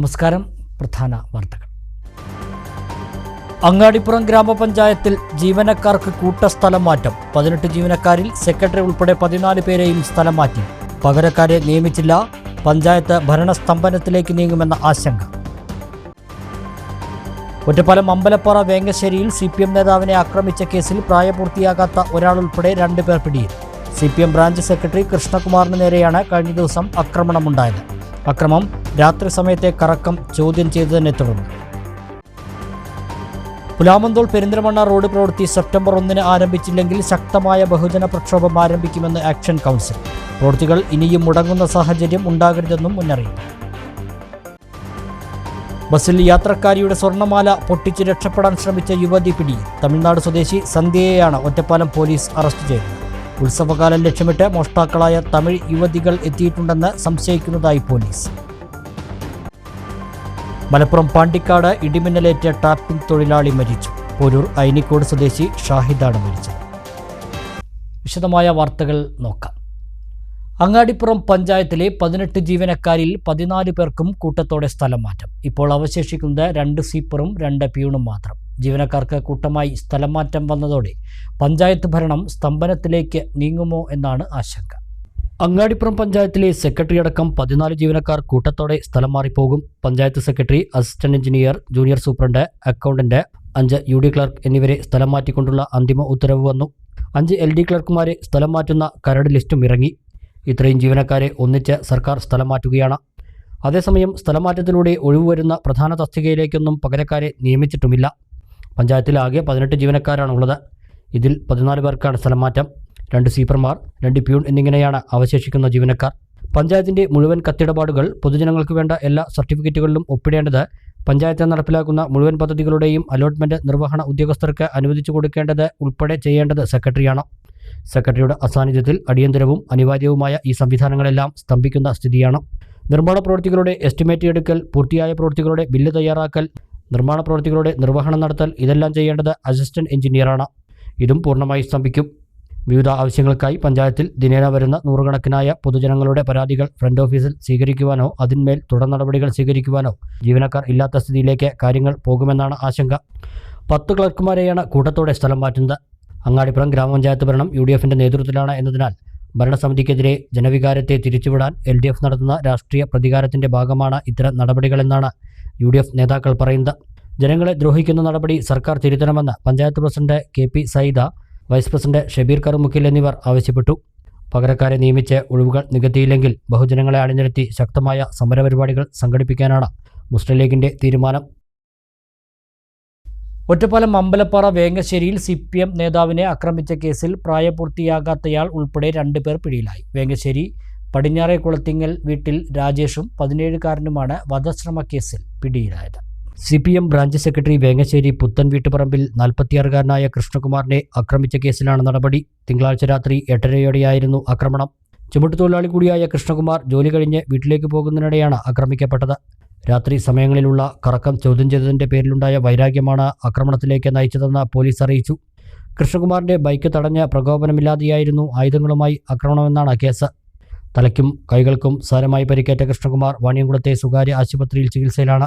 നമസ്കാരം. പ്രധാന വാർത്തകൾ. അങ്ങാടിപ്പുറം ഗ്രാമപഞ്ചായത്തിൽ ജീവനക്കാർക്ക് കൂട്ട സ്ഥലം മാറ്റം. പതിനെട്ട് ജീവനക്കാരിൽ സെക്രട്ടറി ഉൾപ്പെടെ പതിനാല് പേരെയും സ്ഥലം മാറ്റി. പകരക്കാരെ നിയമിച്ചില്ല. പഞ്ചായത്ത് ഭരണസ്തംഭനത്തിലേക്ക് നീങ്ങുമെന്ന ആശങ്ക. ഒറ്റപ്പാലം അമ്പലപ്പാറ വേങ്ങശ്ശേരിയിൽ സി പി എം നേതാവിനെ ആക്രമിച്ച കേസിൽ പ്രായപൂർത്തിയാകാത്ത ഒരാൾ ഉൾപ്പെടെ രണ്ടുപേർ പിടിയിൽ. C P M branch secretary കൃഷ്ണകുമാറിന് നേരെയാണ് കഴിഞ്ഞ ദിവസം ആക്രമണമുണ്ടായത്. അക്രമം രാത്രി സമയത്തെ കറക്കം ചോദ്യം ചെയ്തതിനെ തുടർന്ന്. പുലാമന്തോൾ പെരിന്തൽമണ്ണ റോഡ് പ്രവൃത്തി സെപ്റ്റംബർ ഒന്നിന് ആരംഭിച്ചില്ലെങ്കിൽ ശക്തമായ ബഹുജന പ്രക്ഷോഭം ആരംഭിക്കുമെന്ന് ആക്ഷൻ കൗൺസിൽ. പ്രവൃത്തികൾ ഇനിയും മുടങ്ങുന്ന സാഹചര്യം ഉണ്ടാകരുതെന്നും മുന്നറിയിപ്പ്. ബസ്സിൽ യാത്രക്കാരിയുടെ സ്വർണമാല പൊട്ടിച്ച് രക്ഷപ്പെടാൻ ശ്രമിച്ച യുവതി പിടിയിൽ. തമിഴ്നാട് സ്വദേശി സന്ധ്യയെയാണ് ഒറ്റപ്പാലം പോലീസ് അറസ്റ്റ് ചെയ്തത്. ഉത്സവകാലം ലക്ഷ്യമിട്ട് മോഷ്ടാക്കളായ തമിഴ് യുവതികൾ എത്തിയിട്ടുണ്ടെന്ന് സംശയിക്കുന്നതായി പോലീസ്. മലപ്പുറം പാണ്ടിക്കാട് ഇടിമിന്നലേറ്റ ടാപ്പിംഗ് തൊഴിലാളി മരിച്ചു. പോരൂർ ഐനിക്കോട് സ്വദേശി ഷാഹിദാണ് മരിച്ചത്. വിശദമായ വാർത്തകൾ നോക്കാം. അങ്ങാടിപ്പുറം പഞ്ചായത്തിലെ പതിനെട്ട് ജീവനക്കാരിൽ പതിനാല് പേർക്കും കൂട്ടത്തോടെ സ്ഥലം മാറ്റം. ഇപ്പോൾ അവശേഷിക്കുന്നത് രണ്ട് സീപ്പറും രണ്ട് പ്യൂണും മാത്രം. ജീവനക്കാർക്ക് കൂട്ടമായി സ്ഥലം മാറ്റം വന്നതോടെ പഞ്ചായത്ത് ഭരണം സ്തംഭനത്തിലേക്ക് നീങ്ങുമോ എന്നാണ് ആശങ്ക. അങ്ങാടിപ്പുറം പഞ്ചായത്തിലെ സെക്രട്ടറി അടക്കം പതിനാല് ജീവനക്കാർ കൂട്ടത്തോടെ സ്ഥലം മാറിപ്പോകും. Panchayat secretary assistant engineer junior superintendent accountant അഞ്ച് യു ഡി ക്ലർക്ക് എന്നിവരെ സ്ഥലം മാറ്റിക്കൊണ്ടുള്ള അന്തിമ ഉത്തരവ് വന്നു. അഞ്ച് എൽ ഡി ക്ലർക്കുമാരെ സ്ഥലം മാറ്റുന്ന കരട് ലിസ്റ്റും ഇറങ്ങി. ഇത്രയും ജീവനക്കാരെ ഒന്നിച്ച് സർക്കാർ സ്ഥലം മാറ്റുകയാണ്. അതേസമയം സ്ഥലം മാറ്റത്തിലൂടെ ഒഴിവുവരുന്ന പ്രധാന തസ്തികയിലേക്കൊന്നും പകരക്കാരെ നിയമിച്ചിട്ടുമില്ല. പഞ്ചായത്തിൽ ആകെ പതിനെട്ട് ജീവനക്കാരാണുള്ളത്. ഇതിൽ പതിനാല് പേർക്കാണ് സ്ഥലം മാറ്റം രണ്ട് സീപ്പർമാർ രണ്ട് പ്യൂൺ എന്നിങ്ങനെയാണ് അവശേഷിക്കുന്ന ജീവനക്കാർ. പഞ്ചായത്തിന്റെ മുഴുവൻ കത്തിടപാടുകൾ പൊതുജനങ്ങൾക്ക് വേണ്ട എല്ലാ സർട്ടിഫിക്കറ്റുകളിലും ഒപ്പിടേണ്ടത് പഞ്ചായത്ത് നടപ്പിലാക്കുന്ന മുഴുവൻ പദ്ധതികളുടെയും അലോട്ട്മെന്റ് നിർവഹണ ഉദ്യോഗസ്ഥർക്ക് അനുവദിച്ചു കൊടുക്കേണ്ടത് ഉൾപ്പെടെ ചെയ്യേണ്ടത് സെക്രട്ടറിയാണ്. സെക്രട്ടറിയുടെ അസാന്നിധ്യത്തിൽ അടിയന്തരവും അനിവാര്യവുമായ ഈ സംവിധാനങ്ങളെല്ലാം സ്തംഭിക്കുന്ന സ്ഥിതിയാണ്. നിർമ്മാണ പ്രവൃത്തികളുടെ എസ്റ്റിമേറ്റ് എടുക്കൽ പൂർത്തിയായ പ്രവൃത്തികളുടെ ബില്ല് തയ്യാറാക്കൽ നിർമ്മാണ പ്രവൃത്തികളുടെ നിർവഹണം നടത്തൽ ഇതെല്ലാം ചെയ്യേണ്ടത് അസിസ്റ്റന്റ് എഞ്ചിനീയറാണ്. ഇതും പൂർണമായി സ്തംഭിക്കും. വിവിധ ആവശ്യങ്ങൾക്കായി പഞ്ചായത്തിൽ ദിനേന വരുന്ന നൂറുകണക്കിനായ പൊതുജനങ്ങളുടെ പരാതികൾ ഫ്രണ്ട് ഓഫീസിൽ സ്വീകരിക്കുവാനോ അതിന്മേൽ തുടർ നടപടികൾ സ്വീകരിക്കുവാനോ ജീവനക്കാർ ഇല്ലാത്ത സ്ഥിതിയിലേക്ക് കാര്യങ്ങൾ പോകുമെന്നാണ് ആശങ്ക. പത്ത് ക്ലർക്കുമാരെയാണ് കൂട്ടത്തോടെ സ്ഥലം മാറ്റുന്നത്. അങ്ങാടിപ്പുറം ഗ്രാമപഞ്ചായത്ത് ഭരണം യു ഡി എഫിന്റെ നേതൃത്വത്തിലാണ് എന്നതിനാൽ ഭരണസമിതിക്കെതിരെ ജനവികാരത്തെ തിരിച്ചുവിടാൻ എൽ ഡി എഫ് നടത്തുന്ന രാഷ്ട്രീയ പ്രതികാരത്തിന്റെ ഭാഗമാണ് ഇത്തരം നടപടികളെന്നാണ് യു നേതാക്കൾ പറയുന്നത്. ജനങ്ങളെ ദ്രോഹിക്കുന്ന നടപടി സർക്കാർ തിരുത്തണമെന്ന് panchayat president K P Saida vice president Shabeer Karumukkil എന്നിവർ ആവശ്യപ്പെട്ടു. പകരക്കാരെ നിയമിച്ച് ഒഴിവുകൾ നികത്തിയില്ലെങ്കിൽ ബഹുജനങ്ങളെ അണിനിരത്തി ശക്തമായ സമരപരിപാടികൾ സംഘടിപ്പിക്കാനാണ് മുസ്ലിം ലീഗിന്റെ തീരുമാനം. ഒറ്റപ്പാലം അമ്പലപ്പാറ വേങ്ങശ്ശേരിയിൽ സി പി എം നേതാവിനെ ആക്രമിച്ച കേസിൽ പ്രായപൂർത്തിയാകാത്തയാൾ ഉൾപ്പെടെ രണ്ടുപേർ പിടിയിലായി. വേങ്ങശ്ശേരി പടിഞ്ഞാറെ കുളത്തിങ്ങൽ വീട്ടിൽ രാജേഷും പതിനേഴുകാരനുമാണ് വധശ്രമ കേസിൽ പിടിയിലായത്. C P M branch secretary Vengassery പുത്തൻ വീട്ടുപറമ്പിൽ നാൽപ്പത്തിയാറുകാരനായ കൃഷ്ണകുമാറിനെ ആക്രമിച്ച കേസിലാണ് നടപടി. തിങ്കളാഴ്ച രാത്രി എട്ടരയോടെയായിരുന്നു ആക്രമണം. ചുമട്ടുതൊഴിലാളി കൂടിയായ കൃഷ്ണകുമാർ ജോലി കഴിഞ്ഞ് വീട്ടിലേക്ക് പോകുന്നതിനിടെയാണ് ആക്രമിക്കപ്പെട്ടത്. രാത്രി സമയങ്ങളിലുള്ള കറക്കം ചോദ്യം ചെയ്തതിന്റെ പേരിലുണ്ടായ വൈരാഗ്യമാണ് ആക്രമണത്തിലേക്ക് നയിച്ചതെന്ന് പോലീസ് അറിയിച്ചു. കൃഷ്ണകുമാറിന്റെ ബൈക്ക് തടഞ്ഞ പ്രകോപനമില്ലാതെയായിരുന്നു ആയുധങ്ങളുമായി ആക്രമണമെന്നാണ് കേസ്. തലയ്ക്കും കൈകൾക്കും സാരമായി പരിക്കേറ്റ കൃഷ്ണകുമാർ വാണിയംകുളത്തെ സ്വകാര്യ ആശുപത്രിയിൽ ചികിത്സയിലാണ്.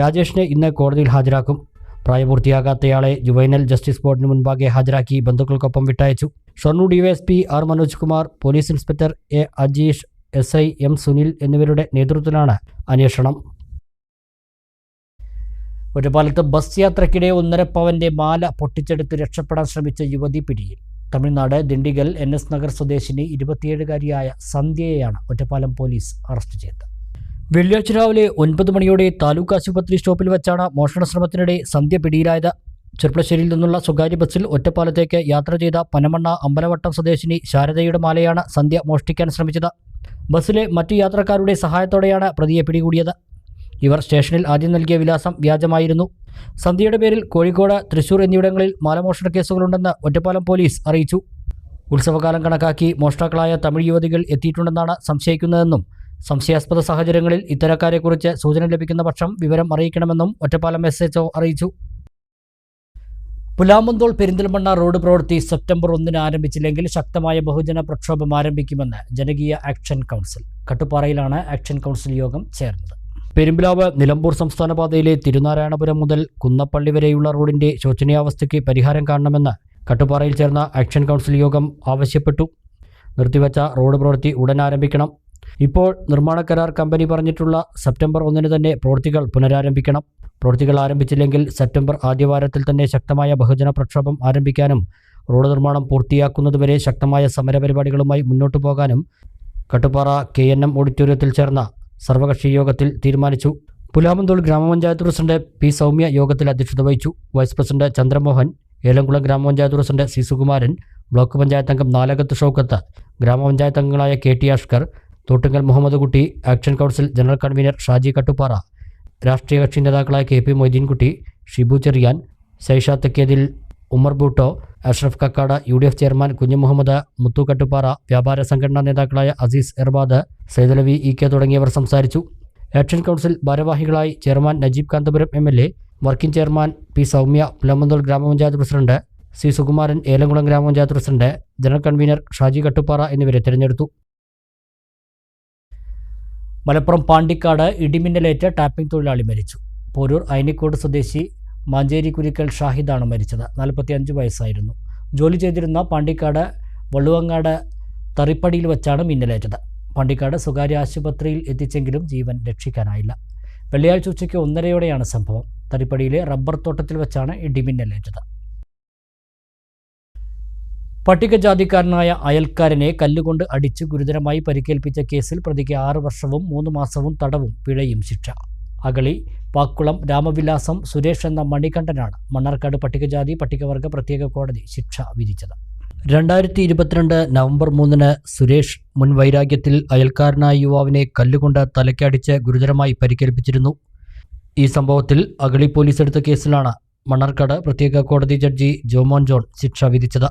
രാജേഷിനെ ഇന്ന് കോടതിയിൽ ഹാജരാക്കും. പ്രായപൂർത്തിയാകാത്തയാളെ ജുവൈനൽ ജസ്റ്റിസ് ബോർഡിന് മുൻപാകെ ഹാജരാക്കി ബന്ധുക്കൾക്കൊപ്പം വിട്ടയച്ചു. Shoranur DYSP R Manoj Kumar police inspector A Ajeesh S I M Sunil എന്നിവരുടെ നേതൃത്വത്തിലാണ് അന്വേഷണം. ഒറ്റപ്പാലത്ത് ബസ് യാത്രയ്ക്കിടെ ഒന്നര പവന്റെ മാല പൊട്ടിച്ചെടുത്ത് രക്ഷപ്പെടാൻ ശ്രമിച്ച യുവതി പിടിയിൽ. തമിഴ്നാട് ദിണ്ടിഗൽ എൻ എസ് നഗർ സ്വദേശിനി ഇരുപത്തിയേഴുകാരിയായ സന്ധ്യയെയാണ് ഒറ്റപ്പാലം പോലീസ് അറസ്റ്റ് ചെയ്തത്. വെള്ളിയാഴ്ച രാവിലെ ഒൻപത് മണിയോടെ താലൂക്ക് ആശുപത്രി സ്റ്റോപ്പിൽ വെച്ചാണ് മോഷണ ശ്രമത്തിനിടെ സന്ധ്യ പിടിയിലായത്. ചെർപ്പളശ്ശേരിയിൽ നിന്നുള്ള സ്വകാര്യ ബസ്സിൽ ഒറ്റപ്പാലത്തേക്ക് യാത്ര ചെയ്ത പനമണ്ണ അമ്പലവട്ടം സ്വദേശിനി ശാരദയുടെ മാലയാണ് സന്ധ്യ മോഷ്ടിക്കാൻ ശ്രമിച്ചത്. ബസ്സിലെ മറ്റു യാത്രക്കാരുടെ സഹായത്തോടെയാണ് പ്രതിയെ പിടികൂടിയത്. ഇവർ സ്റ്റേഷനിൽ ആദ്യം നൽകിയ വിലാസം വ്യാജമായിരുന്നു. സന്ധ്യയുടെ പേരിൽ കോഴിക്കോട് തൃശൂർ എന്നിവിടങ്ങളിൽ മാലമോഷണ കേസുകളുണ്ടെന്ന് ഒറ്റപ്പാലം പോലീസ് അറിയിച്ചു. ഉത്സവകാലം കണക്കാക്കി മോഷ്ടാക്കളായ തമിഴ് യുവതികൾ എത്തിയിട്ടുണ്ടെന്നാണ് സംശയിക്കുന്നതെന്നും സംശയാസ്പദ സാഹചര്യങ്ങളിൽ ഇത്തരക്കാരെക്കുറിച്ച് സൂചന ലഭിക്കുന്ന പക്ഷം വിവരം അറിയിക്കണമെന്നും ഒറ്റപ്പാലം എസ് എച്ച് അറിയിച്ചു. പുലാമന്തോൾ പെരിന്തൽമണ്ണ റോഡ് പ്രവൃത്തി സെപ്റ്റംബർ ഒന്നിന് ആരംഭിച്ചില്ലെങ്കിൽ ശക്തമായ ബഹുജന പ്രക്ഷോഭം ആരംഭിക്കുമെന്ന് ജനകീയ ആക്ഷൻ കൗൺസിൽ. കട്ടുപ്പാറയിലാണ് ആക്ഷൻ കൗൺസിൽ യോഗം ചേർന്നത്. പെരുമ്പിലാവ് നിലമ്പൂർ സംസ്ഥാന പാതയിലെ തിരുനാരായണപുരം മുതൽ കുന്നപ്പള്ളി വരെയുള്ള റോഡിന്റെ ശോചനീയാവസ്ഥയ്ക്ക് പരിഹാരം കാണണമെന്ന് കട്ടുപാറയിൽ ചേർന്ന ആക്ഷൻ കൗൺസിൽ യോഗം ആവശ്യപ്പെട്ടു. നിർത്തിവച്ച റോഡ് പ്രവൃത്തി ഉടൻ ആരംഭിക്കണം. ഇപ്പോൾ നിർമ്മാണ കരാർ കമ്പനി പറഞ്ഞിട്ടുള്ള സെപ്റ്റംബർ ഒന്നിന് തന്നെ പ്രവൃത്തികൾ പുനരാരംഭിക്കണം. പ്രവൃത്തികൾ ആരംഭിച്ചില്ലെങ്കിൽ സെപ്റ്റംബർ ആദ്യവാരത്തിൽ തന്നെ ശക്തമായ ബഹുജന പ്രക്ഷോഭം ആരംഭിക്കാനും റോഡ് നിർമ്മാണം പൂർത്തിയാക്കുന്നതുവരെ ശക്തമായ സമരപരിപാടികളുമായി മുന്നോട്ടു പോകാനും കട്ടുപാറ കെ എൻ എം ഓഡിറ്റോറിയത്തിൽ ചേർന്ന സർവകക്ഷി യോഗത്തിൽ തീരുമാനിച്ചു. പുലാമന്തോൾ ഗ്രാമപഞ്ചായത്ത് പ്രസിഡന്റ് പി സൗമ്യ യോഗത്തിൽ അധ്യക്ഷത വഹിച്ചു. Vice president Chandramohan Elamkulam grama panchayat president C Sukumaran block panchayat അംഗം നാലകത്ത് ഷൗക്കത്ത് ഗ്രാമപഞ്ചായത്ത് അംഗങ്ങളായ K T Ashkar Thottungal Muhammad Kutty action council general convener Shaji Kattuppara രാഷ്ട്രീയ കക്ഷി നേതാക്കളായ K P Moideenkutty Shibu Cherian Saisha Thekkethil Umar Bhutto Ashraf Kakkad U D F chairman Kunhumuhammad Muhammad Muthu വ്യാപാര സംഘടനാ നേതാക്കളായ Azeez Erbad Saidalavi E K തുടങ്ങിയവർ സംസാരിച്ചു. Action council ഭാരവാഹികളായി chairman Najeeb Kanthapuram M L A working chairman P Soumya Pulamanthole grama panchayat president C Sukumaran Elamkulam grama panchayat president general convener Shaji Kattuppara എന്നിവരെ തിരഞ്ഞെടുത്തു. മലപ്പുറം പാണ്ടിക്കാട് ഇടിമിന്നലേറ്റ tapping തൊഴിലാളി മരിച്ചു. പോരൂർ അയനിക്കോട് സ്വദേശി മാഞ്ചേരി കുരിക്കൽ ഷാഹിദാണ് മരിച്ചത്. നാൽപ്പത്തിയഞ്ച് വയസ്സായിരുന്നു. ജോലി ചെയ്തിരുന്ന പാണ്ടിക്കാട് വള്ളുവങ്ങാട് തറിപ്പടിയിൽ വെച്ചാണ് മിന്നലേറ്റത്. പാണ്ടിക്കാട് സ്വകാര്യ ആശുപത്രിയിൽ എത്തിച്ചെങ്കിലും ജീവൻ രക്ഷിക്കാനായില്ല. വെള്ളിയാഴ്ച ഉച്ചയ്ക്ക് ഒന്നരയോടെയാണ് സംഭവം. തറിപ്പടിയിലെ റബ്ബർ തോട്ടത്തിൽ വെച്ചാണ് ഇടിമിന്നലേറ്റത് പട്ടികജാതിക്കാരനായ അയൽക്കാരനെ കല്ലുകൊണ്ട് അടിച്ച് ഗുരുതരമായി പരിക്കേൽപ്പിച്ച കേസിൽ പ്രതിക്ക് ആറു വർഷവും മൂന്ന് മാസവും തടവും പിഴയും ശിക്ഷ. അകളി പാക്കുളം രാമവിലാസം സുരേഷ് എന്ന മണികണ്ഠനാണ് മണ്ണാർക്കാട് പട്ടികജാതി പട്ടികവർഗ പ്രത്യേക കോടതി ശിക്ഷ വിധിച്ചത്. രണ്ടായിരത്തി ഇരുപത്തിരണ്ട് നവംബർ മൂന്നിന് സുരേഷ് മുൻ വൈരാഗ്യത്തിൽ അയൽക്കാരനായ യുവാവിനെ കല്ലുകൊണ്ട് തലയ്ക്കടിച്ച് ഗുരുതരമായി പരിക്കേൽപ്പിച്ചിരുന്നു. ഈ സംഭവത്തിൽ അഗളി പോലീസ് എടുത്ത കേസിലാണ് മണ്ണാർക്കാട് പ്രത്യേക കോടതി ജഡ്ജി ജോമോൻ ജോൺ ശിക്ഷ വിധിച്ചത്.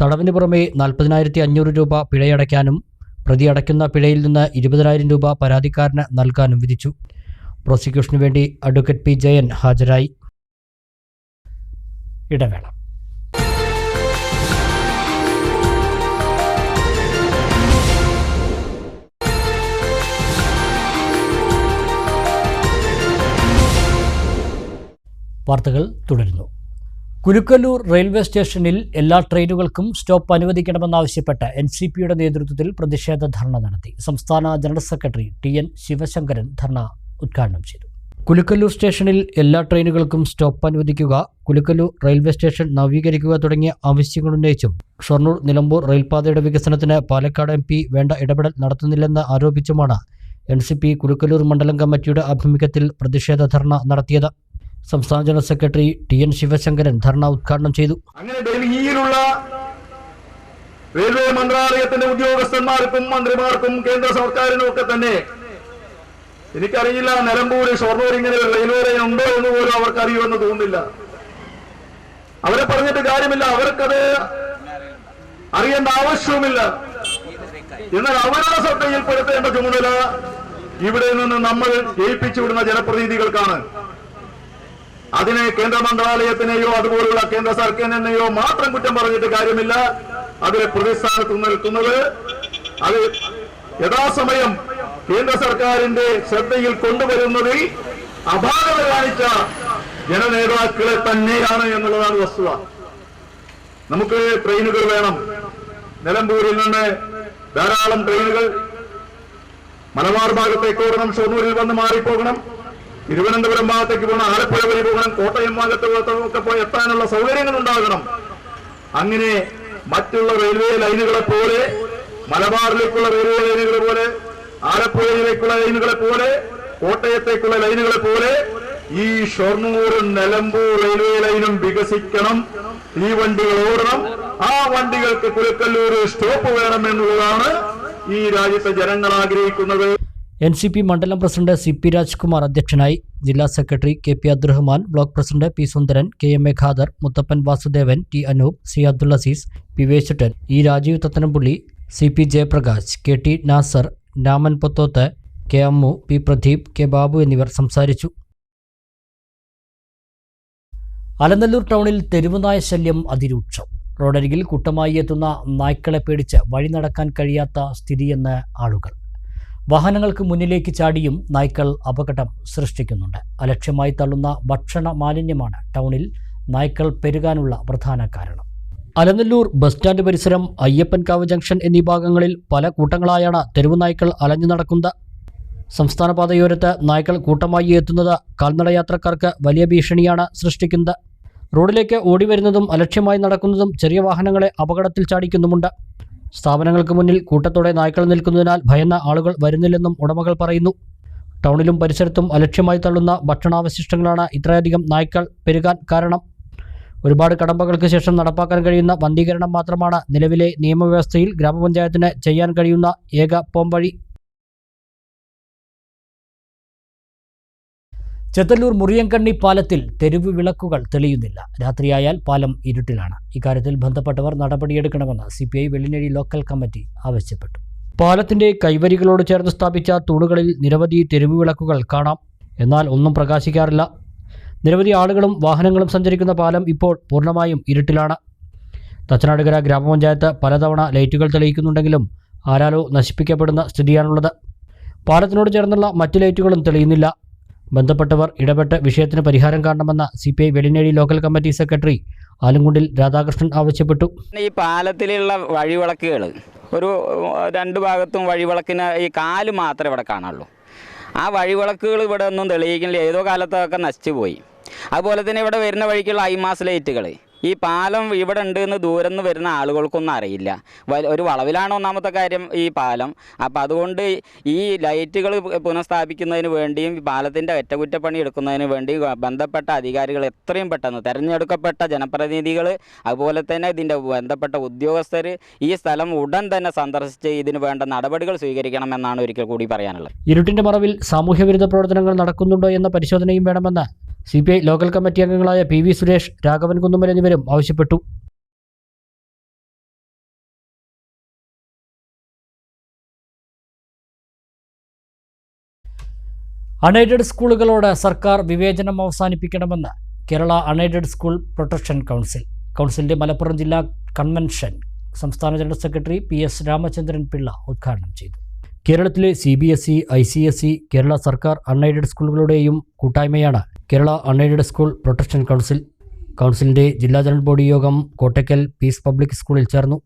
തടവിന് പുറമെ നാൽപ്പതിനായിരത്തി അഞ്ഞൂറ് രൂപ പിഴയടയ്ക്കാനും പ്രതി അടയ്ക്കുന്ന പിഴയിൽ നിന്ന് ഇരുപതിനായിരം രൂപ പരാതിക്കാരന് നൽകാനും വിധിച്ചു. പ്രോസിക്യൂഷനു വേണ്ടി അഡ്വക്കേറ്റ് പി ജയൻ ഹാജരായി. ഇടവേള. വാർത്തകൾ തുടരുന്നു. കുരുക്കല്ലൂർ റെയിൽവേ സ്റ്റേഷനിൽ എല്ലാ ട്രെയിനുകൾക്കും സ്റ്റോപ്പ് അനുവദിക്കണമെന്നാവശ്യപ്പെട്ട് എൻ സി പിയുടെ നേതൃത്വത്തിൽ പ്രതിഷേധ ധർണ നടത്തി. സംസ്ഥാന general secretary T N Sivasankaran dharna ഉദ്ഘാടനം ചെയ്തു. കുലുക്കല്ലൂർ സ്റ്റേഷനിൽ എല്ലാ ട്രെയിനുകൾക്കും സ്റ്റോപ്പ് അനുവദിക്കുക കുലുക്കല്ലൂർ റെയിൽവേ സ്റ്റേഷൻ നവീകരിക്കുക തുടങ്ങിയ ആവശ്യങ്ങൾ ഉന്നയിച്ചും ഷൊർണൂർ നിലമ്പൂർ റെയിൽപാതയുടെ വികസനത്തിന് പാലക്കാട് എം പി വേണ്ട ഇടപെടൽ നടത്തുന്നില്ലെന്ന് ആരോപിച്ചുമാണ് എൻ സി പി കുലുക്കല്ലൂർ മണ്ഡലം കമ്മിറ്റിയുടെ ആഭിമുഖ്യത്തിൽ പ്രതിഷേധ ധർണ നടത്തിയത്. സംസ്ഥാന general secretary T N Sivasankaran dharna ഉദ്ഘാടനം ചെയ്തു. അങ്ങനെ ഡൽഹിയിലുള്ള റെയിൽവേ മന്ത്രാലയത്തിന്റെ ഉദ്യോഗസ്ഥന്മാർക്കും മന്ത്രിമാർക്കും കേന്ദ്ര സർക്കാരിനും ഒക്കെ തന്നെ എനിക്കറിയില്ല നിലമ്പൂര് ഷൊർണൂർ ഇങ്ങനെ റെയിൽവേ ഉണ്ടോ എന്ന് പോലും അവർക്ക് അറിയുമെന്ന് തോന്നുന്നില്ല. അവരെ പറഞ്ഞിട്ട് കാര്യമില്ല അവർക്കത് അറിയേണ്ട ആവശ്യവുമില്ല. എന്നാൽ അവരുടെ ശ്രദ്ധയിൽപ്പെടുത്തേണ്ട ചുമതല ഇവിടെ നിന്ന് നമ്മൾ ഏൽപ്പിച്ചു വിടുന്ന ജനപ്രതിനിധികൾക്കാണ്. അതിനെ കേന്ദ്ര മന്ത്രാലയത്തിനെയോ അതുപോലുള്ള കേന്ദ്ര സർക്കാരിനെയോ മാത്രം കുറ്റം പറഞ്ഞിട്ട് കാര്യമില്ല. അതിലെ പ്രതിസ്ഥാനത്ത് നിൽക്കുന്നത് അത് യഥാസമയം കേന്ദ്ര സർക്കാരിന്റെ ശ്രദ്ധയിൽ കൊണ്ടുവരുന്നതിൽ അപാകത കാണിച്ച ജനനേതാക്കളെ തന്നെയാണ് എന്നുള്ളതാണ് വസ്തുത. നമുക്ക് ട്രെയിനുകൾ വേണം. നിലമ്പൂരിൽ നിന്ന് ധാരാളം ട്രെയിനുകൾ മലബാർ ഭാഗത്തേക്ക് ഓടണം ഷൊർണൂരിൽ വന്ന് മാറിപ്പോകണം. തിരുവനന്തപുരം ഭാഗത്തേക്ക് പോകണം ആലപ്പുഴ വഴി പോകണം കോട്ടയം ഭാഗത്ത് ഒക്കെ പോയി എത്താനുള്ള സൗകര്യങ്ങൾ ഉണ്ടാകണം. അങ്ങനെ മറ്റുള്ള റെയിൽവേ ലൈനുകളെ പോലെ മലബാറിലേക്കുള്ള റെയിൽവേ ലൈനുകളെ പോലെ ആലപ്പുഴയിലേക്കുള്ള ലൈനുകളെ പോലെ കോട്ടയത്തേക്കുള്ള ലൈനുകളെ പോലെ ഈ ഷൊർണൂർ നിലമ്പൂർ റെയിൽവേ ലൈനും വികസിക്കണം. ഈ വണ്ടികൾ ഓടണം. ആ വണ്ടികൾക്ക് കുലക്കല്ലൂർ സ്റ്റോപ്പ് വേണം എന്നുള്ളതാണ് ഈ രാജ്യത്തെ ജനങ്ങൾ ആഗ്രഹിക്കുന്നത്. എൻ സി പി മണ്ഡലം പ്രസിഡന്റ് സി പി രാജ്കുമാർ അധ്യക്ഷനായി ജില്ലാ secretary K P Abdurahman block president P Sundaran K M A Khader Muthappan Vasudevan T Anoop C Abdul Azeez P Veshuttan E Rajeev Thathanampully C P Jayaprakash K T Nasser Raman Pothoth K Ammu P Pradeep K Babu എന്നിവർ സംസാരിച്ചു. അലനല്ലൂർ ടൗണിൽ തെരുവുനായ ശല്യം അതിരൂക്ഷം. റോഡരികിൽ കൂട്ടമായി എത്തുന്ന നായ്ക്കളെ പേടിച്ച് വഴി നടക്കാൻ കഴിയാത്ത സ്ഥിതിയെന്ന് ആളുകൾ. വാഹനങ്ങൾക്ക് മുന്നിലേക്ക് ചാടിയും നായ്ക്കൾ അപകടം സൃഷ്ടിക്കുന്നുണ്ട്. അലക്ഷ്യമായി തള്ളുന്ന ഭക്ഷണ മാലിന്യമാണ് ടൗണിൽ നായ്ക്കൾ പെരുകാനുള്ള പ്രധാന കാരണം. അലനല്ലൂർ ബസ് സ്റ്റാൻഡ് പരിസരം അയ്യപ്പൻകാവ് ജംഗ്ഷൻ എന്നീ ഭാഗങ്ങളിൽ പല കൂട്ടങ്ങളായാണ് തെരുവു നായ്ക്കൾ അലഞ്ഞു നടക്കുന്നത്. സംസ്ഥാന പാതയോരത്ത് നായ്ക്കൾ കൂട്ടമായി എത്തുന്നത് കാൽനടയാത്രക്കാർക്ക് വലിയ ഭീഷണിയാണ് സൃഷ്ടിക്കുന്നത്. റോഡിലേക്ക് ഓടി വരുന്നതും അലക്ഷ്യമായി നടക്കുന്നതും ചെറിയ വാഹനങ്ങളെ അപകടത്തിൽ ചാടിക്കുന്നുമുണ്ട്. സ്ഥാപനങ്ങൾക്ക് മുന്നിൽ കൂട്ടത്തോടെ നായ്ക്കൾ നിൽക്കുന്നതിനാൽ ഭയന്ന ആളുകൾ വരുന്നില്ലെന്നും ഉടമകൾ പറയുന്നു. ടൗണിലും പരിസരത്തും അലക്ഷ്യമായി തള്ളുന്ന ഭക്ഷണാവശിഷ്ടങ്ങളാണ് ഇത്രയധികം നായ്ക്കൾ പെരുകാൻ കാരണം. ഒരുപാട് കടമ്പകൾക്ക് ശേഷം നടപ്പാക്കാൻ കഴിയുന്ന വന്ധീകരണം മാത്രമാണ് നിലവിലെ നിയമവ്യവസ്ഥയിൽ ഗ്രാമപഞ്ചായത്തിന് ചെയ്യാൻ കഴിയുന്ന ഏക പോംവഴി. ചെത്തല്ലൂർ മുറിയങ്കണ്ണി പാലത്തിൽ തെരുവ് വിളക്കുകൾ തെളിയുന്നില്ല. രാത്രിയായാൽ പാലം ഇരുട്ടിലാണ്. ഇക്കാര്യത്തിൽ ബന്ധപ്പെട്ടവർ നടപടിയെടുക്കണമെന്ന് C P I Vellinezhi local committee ആവശ്യപ്പെട്ടു. പാലത്തിന്റെ കൈവരികളോട് ചേർന്ന് സ്ഥാപിച്ച തൂണുകളിൽ നിരവധി തെരുവ് വിളക്കുകൾ കാണാം. എന്നാൽ ഒന്നും പ്രകാശിക്കാറില്ല. നിരവധി ആളുകളും വാഹനങ്ങളും സഞ്ചരിക്കുന്ന പാലം ഇപ്പോൾ പൂർണമായും ഇരുട്ടിലാണ്. തച്ചനാടുകര ഗ്രാമപഞ്ചായത്ത് പലതവണ ലൈറ്റുകൾ തെളിയിക്കുന്നുണ്ടെങ്കിലും ആരാലോ നശിപ്പിക്കപ്പെടുന്ന സ്ഥിതിയാണുള്ളത്. പാലത്തിനോട് ചേർന്നുള്ള മറ്റു ലൈറ്റുകളും തെളിയുന്നില്ല. ബന്ധപ്പെട്ടവർ ഇടപെട്ട് വിഷയത്തിന് പരിഹാരം കാണണമെന്ന C P I Velinezhi local committee secretary Alankundil Radhakrishnan ആവശ്യപ്പെട്ടു. ഈ പാലത്തിലുള്ള വഴിവിളക്കുകൾ ഒരു രണ്ട് ഭാഗത്തും വഴിവിളക്കിന് ഈ കാൽ മാത്രമേ ഇവിടെ കാണുള്ളൂ ആ വഴിവിളക്കുകൾ ഇവിടെ ഒന്നും തെളിയിക്കുന്നില്ല. ഏതോ കാലത്തൊക്കെ നശിച്ചു പോയി അതുപോലെ തന്നെ ഇവിടെ വരുന്ന വഴിക്കുള്ള ഐമാസ് ലൈറ്റുകൾ ഈ പാലം ഇവിടെ ഉണ്ട് എന്ന് ദൂരം നിന്ന് വരുന്ന ആളുകൾക്കൊന്നും അറിയില്ല. ഒരു വളവിലാണ് ഒന്നാമത്തെ കാര്യം ഈ പാലം. അപ്പം അതുകൊണ്ട് ഈ ലൈറ്റുകൾ പുനഃസ്ഥാപിക്കുന്നതിന് വേണ്ടിയും പാലത്തിന്റെ അറ്റകുറ്റപ്പണി എടുക്കുന്നതിന് വേണ്ടി ബന്ധപ്പെട്ട അധികാരികൾ എത്രയും പെട്ടെന്ന് തിരഞ്ഞെടുക്കപ്പെട്ട ജനപ്രതിനിധികൾ അതുപോലെ തന്നെ ഇതിന്റെ ബന്ധപ്പെട്ട ഉദ്യോഗസ്ഥർ ഈ സ്ഥലം ഉടൻ തന്നെ സന്ദർശിച്ച് ഇതിന് വേണ്ട നടപടികൾ സ്വീകരിക്കണമെന്നാണ് ഒരിക്കൽ കൂടി പറയാനുള്ളത്. ഇരുട്ടിന്റെ മറവിൽ സാമൂഹ്യ വിരുദ്ധ പ്രവർത്തനങ്ങൾ നടക്കുന്നുണ്ടോ എന്ന പരിശോധനയും വേണമെന്ന് C P I local committee അംഗങ്ങളായ പി വി സുരേഷ് രാഘവൻ കുന്നുമ്മൽ എന്നിവരും ആവശ്യപ്പെട്ടു. അൺഎയ്ഡഡ് സ്കൂളുകളോട് സർക്കാർ വിവേചനം അവസാനിപ്പിക്കണമെന്ന് Kerala unaided school protection council. കൗൺസിലിന്റെ മലപ്പുറം ജില്ലാ കൺവെൻഷൻ സംസ്ഥാന general secretary P S Ramachandran Pillai ഉദ്ഘാടനം ചെയ്തു. കേരളത്തിലെ C B S E I C S E Kerala സർക്കാർ അൺഎയ്ഡഡ് സ്കൂളുകളുടെയും കൂട്ടായ്മയാണ് Kerala unaided school protection council. കൗൺസിലിന്റെ ജില്ലാ ജനറൽ ബോഡി യോഗം കോട്ടയ്ക്കൽ പീസ് പബ്ലിക് സ്കൂളിൽ ചേർന്നു.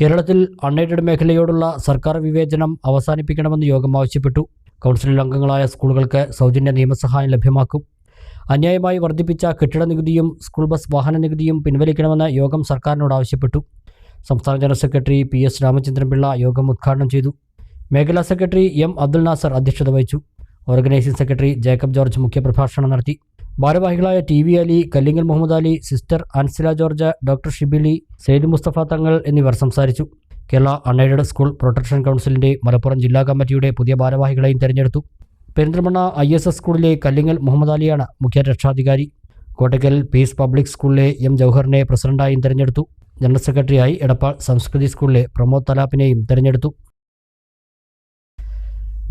കേരളത്തിൽ അൺഎയ്ഡഡ് മേഖലയോടുള്ള സർക്കാർ വിവേചനം അവസാനിപ്പിക്കണമെന്ന് യോഗം ആവശ്യപ്പെട്ടു. കൗൺസിലിൽ അംഗങ്ങളായ സ്കൂളുകൾക്ക് സൗജന്യ നിയമസഹായം ലഭ്യമാക്കും. അന്യായമായി വർദ്ധിപ്പിച്ച കെട്ടിട നികുതിയും സ്കൂൾ ബസ് വാഹന നികുതിയും പിൻവലിക്കണമെന്ന് യോഗം സർക്കാരിനോട് ആവശ്യപ്പെട്ടു. സംസ്ഥാന general secretary P S Ramachandran Pillai യോഗം ഉദ്ഘാടനം ചെയ്തു. മേഖലാ സെക്രട്ടറി എം അബ്ദുൽ നാസർ അധ്യക്ഷത വഹിച്ചു. ഓർഗനൈസിംഗ് സെക്രട്ടറി ജേക്കബ് ജോർജ് മുഖ്യപ്രഭാഷണം നടത്തി. ഭാരവാഹികളായ T V Ali Kallingal Muhammad Ali sister Ansila George doctor Shibili Saeed Musthafa Thangal എന്നിവർ സംസാരിച്ചു. കേരള അൺഎയ്ഡഡ് സ്കൂൾ പ്രൊട്ടക്ഷൻ കൗൺസിലിന്റെ മലപ്പുറം ജില്ലാ കമ്മിറ്റിയുടെ പുതിയ ഭാരവാഹികളെയും തെരഞ്ഞെടുത്തു. പെരിന്തൽമണ്ണ ഐ എസ് എസ് സ്കൂളിലെ കല്ലിങ്ങൽ മുഹമ്മദ് അലിയാണ് മുഖ്യ രക്ഷാധികാരി. കോട്ടയ്ക്കൽ പീസ് പബ്ലിക് സ്കൂളിലെ എം ജൗഹറിനെ പ്രസിഡന്റായും തെരഞ്ഞെടുത്തു. ജനറൽ സെക്രട്ടറിയായി എടപ്പാൾ സംസ്കൃതി സ്കൂളിലെ പ്രമോദ് തലാപ്പിനെയും തെരഞ്ഞെടുത്തു.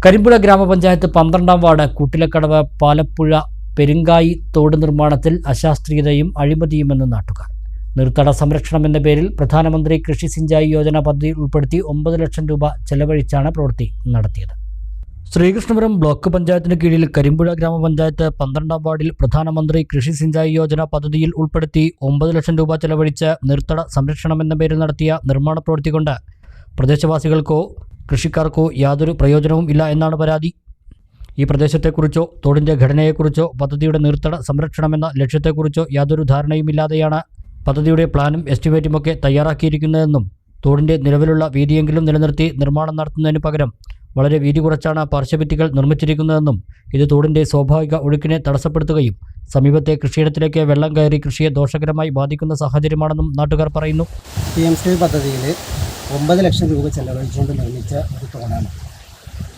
കരിമ്പുഴ ഗ്രാമപഞ്ചായത്ത് പന്ത്രണ്ടാം വാർഡ് കൂട്ടിലക്കടവ് പാലപ്പുഴ പെരുങ്കായി തോട് നിർമ്മാണത്തിൽ അശാസ്ത്രീയതയും അഴിമതിയുമെന്ന് നാട്ടുകാർ. നിർത്തട സംരക്ഷണം എന്ന പേരിൽ പ്രധാനമന്ത്രി കൃഷി സിഞ്ചായി യോജന പദ്ധതിയിൽ ഉൾപ്പെടുത്തി ഒമ്പത് ലക്ഷം രൂപ ചെലവഴിച്ചാണ് പ്രവൃത്തി നടത്തിയത്. ശ്രീകൃഷ്ണപുരം ബ്ലോക്ക് പഞ്ചായത്തിന് കീഴിൽ കരിമ്പുഴ ഗ്രാമപഞ്ചായത്ത് പന്ത്രണ്ടാം വാർഡിൽ പ്രധാനമന്ത്രി കൃഷി സിഞ്ചായി യോജന പദ്ധതിയിൽ ഉൾപ്പെടുത്തി ഒമ്പത് ലക്ഷം രൂപ ചെലവഴിച്ച് നിർത്തട സംരക്ഷണം എന്ന പേരിൽ നടത്തിയ നിർമ്മാണ പ്രവൃത്തി കൊണ്ട് പ്രദേശവാസികൾക്കോ കൃഷിക്കാർക്കോ യാതൊരു പ്രയോജനവും ഇല്ല എന്നാണ് പരാതി. ഈ പ്രദേശത്തെക്കുറിച്ചോ തോടിന്റെ ഘടനയെക്കുറിച്ചോ പദ്ധതിയുടെ നിർത്തട സംരക്ഷണമെന്ന ലക്ഷ്യത്തെക്കുറിച്ചോ യാതൊരു ധാരണയുമില്ലാതെയാണ് പദ്ധതിയുടെ പ്ലാനും എസ്റ്റിമേറ്റുമൊക്കെ തയ്യാറാക്കിയിരിക്കുന്നതെന്നും തോടിന്റെ നിലവിലുള്ള വീതിയെങ്കിലും നിലനിർത്തി നിർമ്മാണം നടത്തുന്നതിന് പകരം വളരെ വീതി കുറച്ചാണ് പാർശ്വഭിത്തികൾ നിർമ്മിച്ചിരിക്കുന്നതെന്നും ഇത് തോടിന്റെ സ്വാഭാവിക ഒഴുക്കിനെ തടസ്സപ്പെടുത്തുകയും സമീപത്തെ കൃഷിയിടത്തിലേക്ക് വെള്ളം കയറി കൃഷിയെ ദോഷകരമായി ബാധിക്കുന്ന സാഹചര്യമാണെന്നും നാട്ടുകാർ പറയുന്നു. പി എം സി പദ്ധതിയിൽ ഒമ്പത് ലക്ഷം രൂപ ചെലവഴിച്ചുകൊണ്ട് നിർമ്മിച്ച ഒരു തോടാണ്.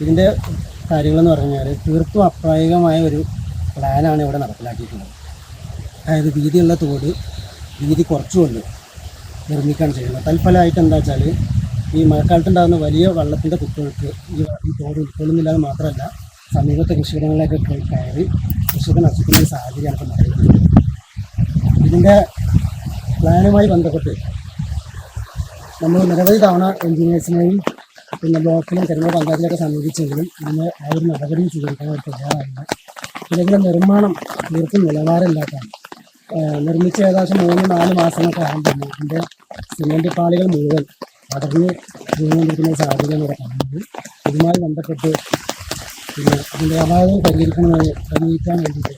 ഇതിന്റെ കാര്യങ്ങളെന്ന് പറഞ്ഞാൽ തീർത്തും അപ്രായോഗികമായ ഒരു പ്ലാനാണ് ഇവിടെ നടപ്പിലാക്കിയിട്ടുള്ളത്. അതായത് വീതിയുള്ള തോട് വീതി കുറച്ചുകൊണ്ട് നിർമ്മിക്കാൻ ചെയ്യുന്നത്. തൽഫലമായിട്ട് എന്താ വെച്ചാൽ ഈ മഴക്കാലത്തുണ്ടാകുന്ന വലിയ വെള്ളത്തിന്റെ കുത്തൊഴുക്ക് ഈ ഈ തോട് ഉൾക്കൊള്ളുന്നില്ല എന്ന് മാത്രമല്ല സമീപത്തെ കൃഷിയിടങ്ങളിലേക്ക് കയറി- കൃഷിയെ നശിക്കുന്ന ഒരു സാഹചര്യമാണ് ഇപ്പോൾ നിലവിലുള്ളത് ഇതിന്റെ പ്ലാനുമായി ബന്ധപ്പെട്ട് നമ്മൾ നിരവധി തവണ എഞ്ചിനീയേഴ്സിനെയും പിന്നെ ബ്ലോക്കിലും തെരഞ്ഞെടുപ്പ് പഞ്ചായത്തിലൊക്കെ സമീപിച്ചെങ്കിലും ഇതിന് ആ ഒരു നടപടിയും സ്വീകരിക്കാൻ ഒരു തയ്യാറായില്ല. ഇതിന്റെ നിർമ്മാണം തീർത്തും നിലവാരമില്ലാത്തതാണ് നിർമ്മിച്ച ഏകദേശം മൂന്ന് നാല് മാസമൊക്കെ ആകുമ്പോൾ ഇതിന്റെ സിമെന്റ് പാളികൾ മുഴുവൻ അടർന്ന് വീണുകൊണ്ടിരിക്കുന്ന സാഹചര്യം ഇവിടെ കാണുന്നത് ഇതുമായി ബന്ധപ്പെട്ട് പിന്നെ അതിന്റെ അപാകത പരിഹരിക്കണമെന്ന് പരിഹരിക്കാൻ വേണ്ടിയിട്ട്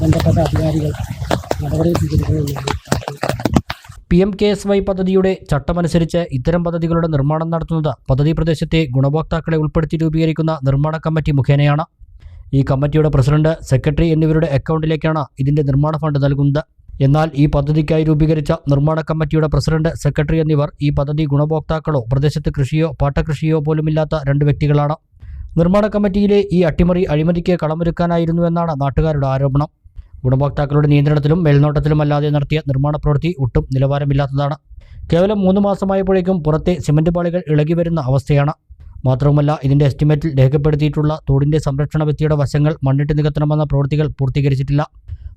ബന്ധപ്പെട്ട അധികാരികൾ നടപടി സ്വീകരിക്കണമെന്നാണ് P M K S Y പദ്ധതിയുടെ ചട്ടമനുസരിച്ച് ഇത്തരം പദ്ധതികളുടെ നിർമ്മാണം നടത്തുന്നത് പദ്ധതി പ്രദേശത്തെ ഗുണഭോക്താക്കളെ ഉൾപ്പെടുത്തി രൂപീകരിക്കുന്ന നിർമ്മാണ കമ്മിറ്റി മുഖേനയാണ്. ഈ കമ്മിറ്റിയുടെ പ്രസിഡന്റ് സെക്രട്ടറി എന്നിവരുടെ അക്കൗണ്ടിലേക്കാണ് ഇതിന്റെ നിർമ്മാണ ഫണ്ട് നൽകുന്നത്. എന്നാൽ ഈ പദ്ധതിക്കായി രൂപീകരിച്ച നിർമ്മാണ കമ്മിറ്റിയുടെ പ്രസിഡന്റ് സെക്രട്ടറി എന്നിവർ ഈ പദ്ധതി ഗുണഭോക്താക്കളോ പ്രദേശത്ത് കൃഷിയോ പാട്ടകൃഷിയോ പോലുമില്ലാത്ത രണ്ട് വ്യക്തികളാണ്. നിർമ്മാണ കമ്മിറ്റിയിലെ ഈ അട്ടിമറി അഴിമതിക്ക് കളമൊരുക്കാനായിരുന്നുവെന്നാണ് നാട്ടുകാരുടെ ആരോപണം. ഗുണഭോക്താക്കളുടെ നിയന്ത്രണത്തിലും മേൽനോട്ടത്തിലുമല്ലാതെ നടത്തിയ നിർമ്മാണ പ്രവൃത്തി ഒട്ടും നിലവാരമില്ലാത്തതാണ്. കേവലം മൂന്ന് മാസമായപ്പോഴേക്കും പുറത്തെ സിമന്റ് പാളികൾ ഇളകി വരുന്ന അവസ്ഥയാണ്. മാത്രവുമല്ല ഇതിന്റെ എസ്റ്റിമേറ്റിൽ രേഖപ്പെടുത്തിയിട്ടുള്ള തോടിന്റെ സംരക്ഷണ ഭിത്തിയുടെ വശങ്ങൾ മണ്ണിട്ട് നികത്തണമെന്ന പ്രവൃത്തികൾ പൂർത്തീകരിച്ചിട്ടില്ല.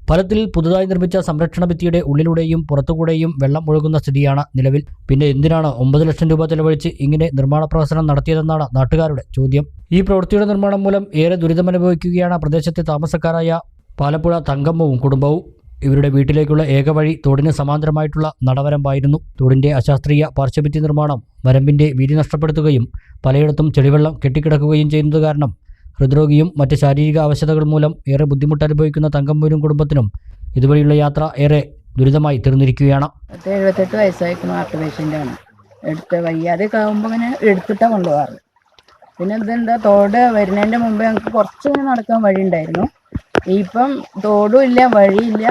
ഫലത്തിൽ പുതുതായി നിർമ്മിച്ച സംരക്ഷണ ഭിത്തിയുടെ ഉള്ളിലൂടെയും പുറത്തുകൂടെയും വെള്ളം ഒഴുകുന്ന സ്ഥിതിയാണ് നിലവിൽ. പിന്നെ എന്തിനാണ് ഒമ്പത് ലക്ഷം രൂപ ചെലവഴിച്ച് ഇങ്ങനെ നിർമ്മാണ പ്രവർത്തനം നടത്തിയതെന്നാണ് നാട്ടുകാരുടെ ചോദ്യം. ഈ പ്രവൃത്തിയുടെ നിർമ്മാണം മൂലം ഏറെ ദുരിതമനുഭവിക്കുകയാണ് പ്രദേശത്തെ താമസക്കാരായ പാലപ്പുഴ തങ്കമ്മവും കുടുംബവും. ഇവരുടെ വീട്ടിലേക്കുള്ള ഏക വഴി തോടിന് സമാന്തരമായിട്ടുള്ള നടവരമ്പായിരുന്നു. തോടിന്റെ അശാസ്ത്രീയ പാർശ്വഭിത്തി നിർമ്മാണം വരമ്പിന്റെ വീതി നഷ്ടപ്പെടുത്തുകയും പലയിടത്തും ചെളിവെള്ളം കെട്ടിക്കിടക്കുകയും ചെയ്യുന്നത് കാരണം ഹൃദ്രോഗിയും മറ്റ് ശാരീരിക അവശതകൾ മൂലം ഏറെ ബുദ്ധിമുട്ട് അനുഭവിക്കുന്ന തങ്കമ്മൂരും കുടുംബത്തിനും ഇതുവഴിയുള്ള യാത്ര ഏറെ ദുരിതമായി തീർന്നിരിക്കുകയാണ്. പത്ത് എഴുപത്തെട്ട് വയസ്സായിരിക്കുന്ന ഹാർട്ട് പേഷ്യന്റാണ്. എടുത്ത് വയ്യാതെ ആകുമ്പോൾ ഇങ്ങനെ എടുത്തിട്ടാണ് കൊണ്ടുപോകാറ്. പിന്നെ ഇതെന്താ തോട് വരുന്നതിന്റെ മുമ്പ് ഞങ്ങൾക്ക് കുറച്ച് നടക്കാൻ വഴി ഉണ്ടായിരുന്നു ഇപ്പം തോടും ഇല്ല വഴിയില്ല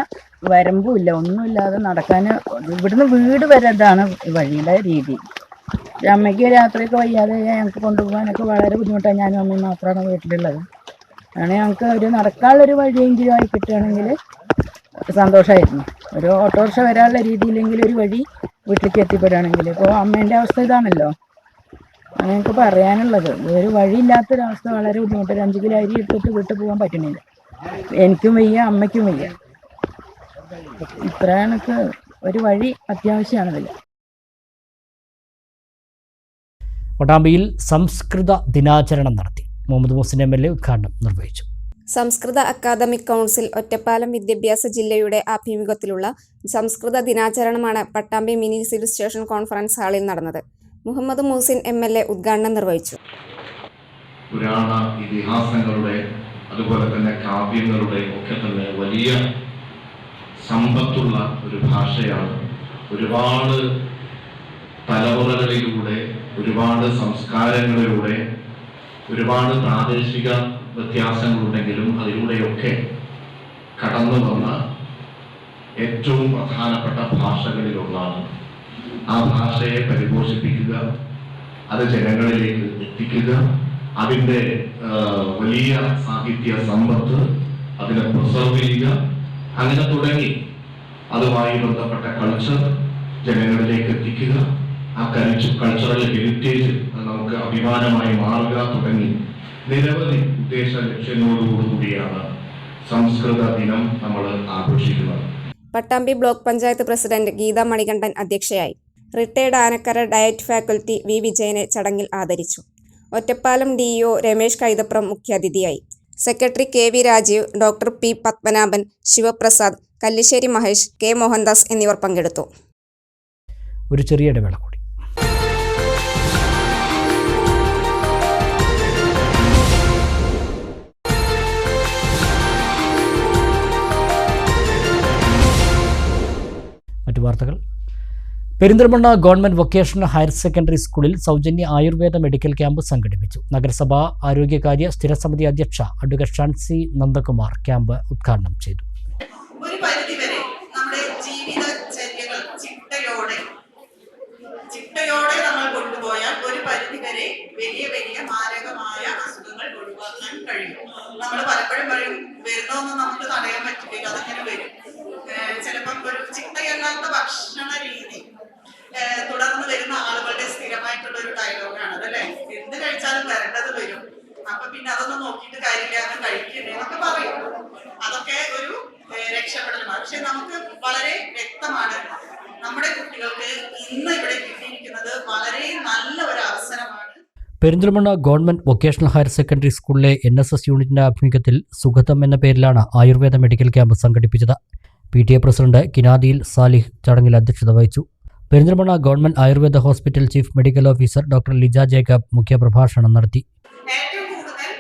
വരമ്പും ഇല്ല ഒന്നുമില്ലാതെ നടക്കാൻ ഇവിടുന്ന് വീട് വരെ വഴിയുടെ രീതി. അമ്മയ്ക്ക് രാത്രിയൊക്കെ വയ്യാതെ ഞങ്ങൾക്ക് കൊണ്ടുപോകാനൊക്കെ വളരെ ബുദ്ധിമുട്ടാണ്. ഞാനും അമ്മയും മാത്രമാണ് വീട്ടിലുള്ളത്. അങ്ങനെ ഞങ്ങൾക്ക് ഒരു നടക്കാനുള്ളൊരു വഴിയെങ്കിലും ആയി കിട്ടുകയാണെങ്കിൽ സന്തോഷമായിരുന്നു. ഒരു ഓട്ടോറിക്ഷ വരാനുള്ള രീതിയിലെങ്കിൽ ഒരു വഴി വീട്ടിലേക്ക് എത്തിപ്പെടുകയാണെങ്കിൽ. ഇപ്പോൾ അമ്മേന്റെ അവസ്ഥ ഇതാണല്ലോ. അങ്ങനെ ഞങ്ങൾക്ക് പറയാനുള്ളത്. ഒരു വഴിയില്ലാത്തൊരവസ്ഥ വളരെ ബുദ്ധിമുട്ട് ഒരു അഞ്ച് കിലോ അരി എടുത്തിട്ട് വീട്ടിൽ പോകാൻ പറ്റുന്നില്ല എനിക്കും വയ്യ അമ്മയ്ക്കും വയ്യ. ഇത്ര ഒരു വഴി അത്യാവശ്യമാണതിൽ. പട്ടാമ്പിയിൽ സംസ്കൃത ദിനാചരണം നടത്തി. Muhammad Muhsin M L A ഉദ്ഘാടനം നിർവഹിച്ചു. സംസ്കൃത അക്കാദമിക് കൗൺസിൽ ഒറ്റപ്പാലം വിദ്യാഭ്യാസ ജില്ലയുടെ ആഭിമുഖ്യത്തിലുള്ള സംസ്കൃത ദിനാചരണമാണ് Pattambi mini civil station conference ഹാളിൽ നടന്നത്. Muhammad Muhsin M L A ഉദ്ഘാടനം നിർവഹിച്ചു. പുരാണ ഇതിഹാസങ്ങളുടെ അതുപോലെ തന്നെ കാവ്യങ്ങളുടെ ഒക്കെ തന്നെ വലിയ സമ്പത്തുള്ള ഒരു ഭാഷയാണ്. ഒരുപാട് തലമുറകളിലൂടെ ഒരുപാട് സംസ്കാരങ്ങളിലൂടെ ഒരുപാട് പ്രാദേശിക വ്യത്യാസങ്ങളുണ്ടെങ്കിലും അതിലൂടെയൊക്കെ കടന്നു വന്ന ഏറ്റവും പ്രധാനപ്പെട്ട ഭാഷകളിലൊന്നാണ്. ആ ഭാഷയെ പരിപോഷിപ്പിക്കുക അത് ജനങ്ങളിലേക്ക് എത്തിക്കുക അതിന്റെ വലിയ സാഹിത്യ സമ്പത്ത് അതിനെ പ്രിസർവ് ചെയ്യുക അങ്ങനെ തുടങ്ങി. അതുമായി ബന്ധപ്പെട്ട കൾച്ചർ ജനങ്ങളിലേക്ക് എത്തിക്കുക. ആ കൾച്ച കൾച്ചറൽ ഹെറിറ്റേജ് നമുക്ക് അഭിമാനമായി മാറുക തുടങ്ങി. നിരവധി ഉദ്ദേശ ലക്ഷ്യങ്ങളോടുകൂടിയാണ് സംസ്കൃത ദിനം നമ്മൾ ആഘോഷിക്കുന്നത്. പട്ടാമ്പി ബ്ലോക്ക് പഞ്ചായത്ത് പ്രസിഡന്റ് ഗീത മണികണ്ഠൻ അധ്യക്ഷയായി. Retired Anakkara DIET faculty V വിജയനെ ചടങ്ങിൽ ആദരിച്ചു. ഒറ്റപ്പാലം ഡി ഇഒ രമേശ് കൈതപ്രം മുഖ്യാതിഥിയായി. Secretary K V Rajeev doctor P Padmanabhan Sivaprasad Kallissery Mahesh K Mohandas എന്നിവർ പങ്കെടുത്തു. ഒരു ചെറിയ ഇടവേള കൂടി. മറ്റു വാർത്തകൾ. Perinthalmanna government vocational higher secondary സ്കൂളിൽ സൗജന്യ ആയുർവേദ മെഡിക്കൽ ക്യാമ്പ് സംഘടിപ്പിച്ചു. നഗരസഭാ ആരോഗ്യകാര്യ സ്ഥിരസമിതി അധ്യക്ഷ അഡ്വക്കേറ്റ് ഷാൻസി നന്ദകുമാർ ക്യാമ്പ് ഉദ്ഘാടനം ചെയ്തു. ഒരു പരിധിവരെ നമ്മുടെ ജീവിതചര്യകൾ ചിട്ടയോടെ ചിട്ടയോടെ നമ്മൾ കൊണ്ടുപോയാൽ ഒരു പരിധിവരെ വലിയ വലിയ മാരകമായ അസുഖങ്ങൾ ഒഴിവാക്കാൻ കഴിയും. നമ്മൾ പലപ്പോഴും പറയും വരുന്നതൊന്നും നമുക്ക് തടയാൻ പറ്റില്ല അതങ്ങനെ വരും. ചിലപ്പം ഒരു ചിട്ടയല്ലാത്ത ഭക്ഷണ രീതി തുടർന്ന് വരുന്ന ആളുകളുടെ സ്ഥിരമായിട്ടുള്ള ഒരു ഡയലോഗാണ് അതല്ലേ എന്ത് കഴിച്ചാലും വരേണ്ടത് വരും. അപ്പൊ പിന്നെ അതൊന്നും നോക്കിയിട്ട് കാര്യമില്ല അങ്ങ് കഴിക്കണ്ടേ എന്നൊക്കെ പറയും. അതൊക്കെ ഒരു രക്ഷപ്പെടലാണ് പക്ഷെ നമുക്ക് വളരെ വ്യക്തമാണ് നമ്മുടെ കുട്ടികൾക്ക് ഇന്ന് ഇവിടെ കിട്ടിയിരിക്കുന്നത് വളരെ നല്ല ഒരു അവസരമാണ്. Perinthalmanna government vocational higher secondary സ്കൂളിലെ എൻ എസ് എസ് യൂണിറ്റിന്റെ ആഭിമുഖ്യത്തിൽ സുഗതം എന്ന പേരിലാണ് ആയുർവേദ മെഡിക്കൽ ക്യാമ്പ് സംഘടിപ്പിച്ചത്. P T A president Kinadiyil Salih ചടങ്ങിൽ അധ്യക്ഷത വഹിച്ചു. Perinthalmanna government Ayurveda hospital chief medical officer doctor Lija Jacob മുഖ്യപ്രഭാഷണം നടത്തി ഏറ്റവും കൂടുതൽ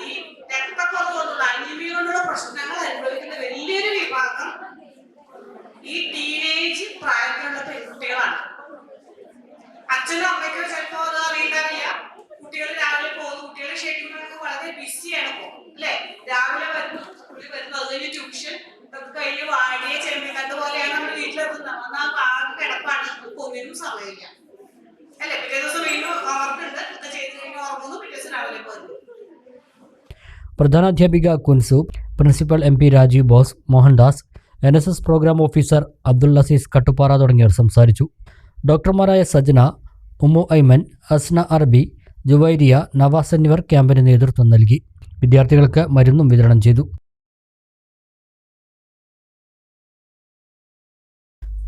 ഈ രക്തക്കുറവ് കൊണ്ടുള്ള അനീമിയ കൊണ്ടുള്ള പ്രശ്നങ്ങൾ അനുഭവിക്കുന്ന വലിയൊരു വിഭാഗം ഈ ടീനേജ് പ്രായത്തിലുള്ള പെൺകുട്ടികളാണ് അച്ഛനും അമ്മയ്ക്കും ചിലപ്പോ അത് അറിയില്ല കുട്ടികൾ രാവിലെ പോകുന്നു കുട്ടികളുടെ ഷെഡ്യൂളൊക്കെ വളരെ ബിസിയാണ് ഇപ്പോ അല്ലെ രാവിലെ വരുന്നു സ്കൂളിൽ വരുന്നു അത് കഴിഞ്ഞ് ട്യൂഷൻ ഇതൊക്കെ കഴിഞ്ഞ് വാടിയ ചെമ്മീനത്ത് പോലെയാണ് നമ്മൾ എന്നാൽ ആകെ കിടപ്പാണ്. ഒന്നിനും സമയമില്ല. അല്ലെ? പിറ്റേ ദിവസം വീണ്ടും അവർക്കുണ്ട് ഇത് ചെയ്ത് കഴിഞ്ഞ് ഉറങ്ങുന്നു. പിറ്റേ ദിവസം രാവിലെ പോകുന്നു പ്രധാനാധ്യാപിക Kunsu principal M P Rajeev Bose Mohandas N S S programme officer Abdul Azeez Kattuppara തുടങ്ങിയവർ സംസാരിച്ചു. ഡോക്ടർമാരായ സജ്ന ഉമു ഐമൻ അസ്ന അറബി ജുവൈരിയ നവാസ് എന്നിവർ ക്യാമ്പിന് നേതൃത്വം നൽകി. വിദ്യാർത്ഥികൾക്ക് മരുന്നും വിതരണം ചെയ്തു.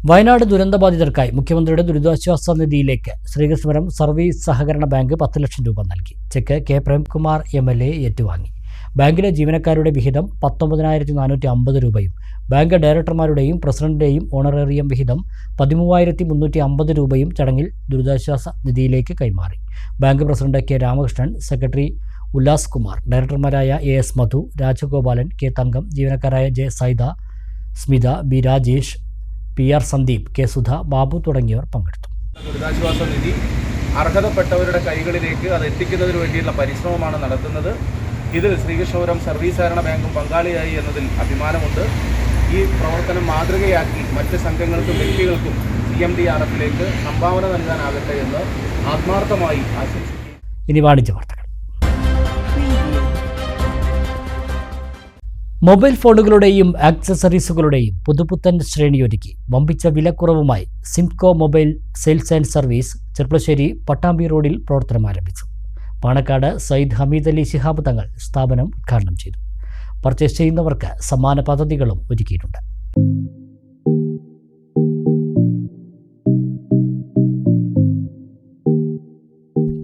വയനാട് ദുരന്തബാധിതർക്കായി മുഖ്യമന്ത്രിയുടെ ദുരിതാശ്വാസ നിധിയിലേക്ക് ശ്രീകൃഷ്ണപുരം സർവീസ് സഹകരണ ബാങ്ക് പത്ത് ലക്ഷം രൂപ നൽകി. Cheque K Premkumar M L A ഏറ്റുവാങ്ങി. ബാങ്കിലെ ജീവനക്കാരുടെ വിഹിതം പത്തൊമ്പതിനായിരത്തി നാനൂറ്റി അമ്പത് രൂപയും ബാങ്ക് ഡയറക്ടർമാരുടെയും പ്രസിഡന്റിന്റെയും ഓണറേറിയം വിഹിതം പതിമൂവായിരത്തി മുന്നൂറ്റി അമ്പത് രൂപയും ചടങ്ങിൽ ദുരിതാശ്വാസ നിധിയിലേക്ക് കൈമാറി. Bank president K Ramakrishnan secretary Ullas Kumar ഡയറക്ടർമാരായ A S Madhu Rajagopalan K Thankam ജീവനക്കാരായ J Saida Smitha B Rajesh P R Sandeep K Sudha Babu തുടങ്ങിയവർ പങ്കെടുത്തു. ദുരിതാശ്വാസ നിധി അർഹതപ്പെട്ടവരുടെ കൈകളിലേക്ക് അത് എത്തിക്കുന്നതിന് വേണ്ടിയുള്ള പരിശ്രമമാണ് നടത്തുന്നത്. ഇതിൽ ശ്രീകൃഷ്ണപുരം സർവീസ് സഹകരണ ബാങ്കും പങ്കാളിയായി എന്നതിൽ അഭിമാനമുണ്ട്. ഈ പ്രവർത്തനം മാതൃകയാക്കി മറ്റ് സംഘങ്ങൾക്കും വ്യക്തികൾക്കും സി എം ഡി ആർ എഫിലേക്ക് സംഭാവന നൽകാനാകട്ടെ എന്ന് ആത്മാർത്ഥമായി ആശംസിക്കുന്നു. ഇനി വാണിജ്യ വാർത്തകൾ. മൊബൈൽ ഫോണുകളുടെയും ആക്സസറീസുകളുടെയും പുതുപുത്തൻ ശ്രേണിയൊരുക്കി വമ്പിച്ച വിലക്കുറവുമായി Simco mobile sales and service Cherpulassery Pattambi റോഡിൽ പ്രവർത്തനം ആരംഭിച്ചു. പാണക്കാട് സയ്യിദ് ഹമീദ് അലി ശിഹാബ് തങ്ങൾ സ്ഥാപനം ഉദ്ഘാടനം ചെയ്തു. പർച്ചേസ് ചെയ്യുന്നവർക്ക് സമ്മാന പദ്ധതികളും ഒരുക്കിയിട്ടുണ്ട്.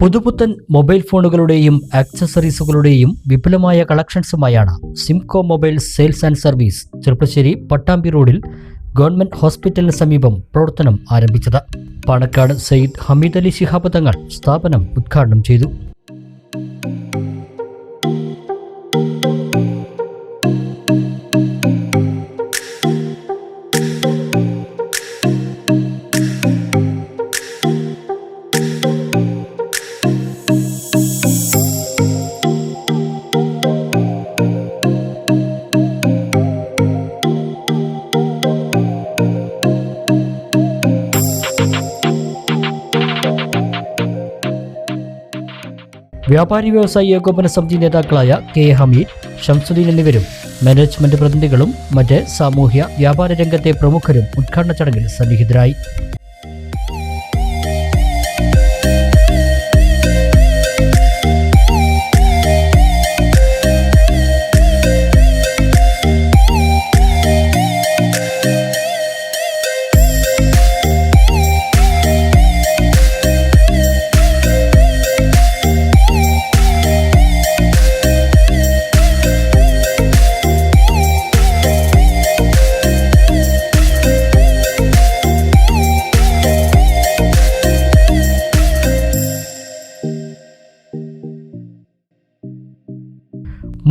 പുതുപുത്തൻ മൊബൈൽ ഫോണുകളുടെയും ആക്സസറീസുകളുടെയും വിപുലമായ കളക്ഷൻസുമായാണ് Simco mobile sales and service Cherpulassery Pattambi റോഡിൽ ഗവൺമെന്റ് ഹോസ്പിറ്റലിന് സമീപം പ്രവർത്തനം ആരംഭിച്ചത്. പാണക്കാട് സയ്യിദ് ഹമീദ് അലി ശിഹാബ് തങ്ങൾ സ്ഥാപനം ഉദ്ഘാടനം ചെയ്തു. വ്യാപാരി വ്യവസായി ഏകോപന സമിതി നേതാക്കളായ കെ ഹമീദ് ഷംസുദ്ദീൻ എന്നിവരും മാനേജ്മെന്റ് പ്രതിനിധികളും മറ്റ് സാമൂഹ്യ വ്യാപാര രംഗത്തെ പ്രമുഖരും ഉദ്ഘാടന ചടങ്ങിൽ സന്നിഹിതരായി.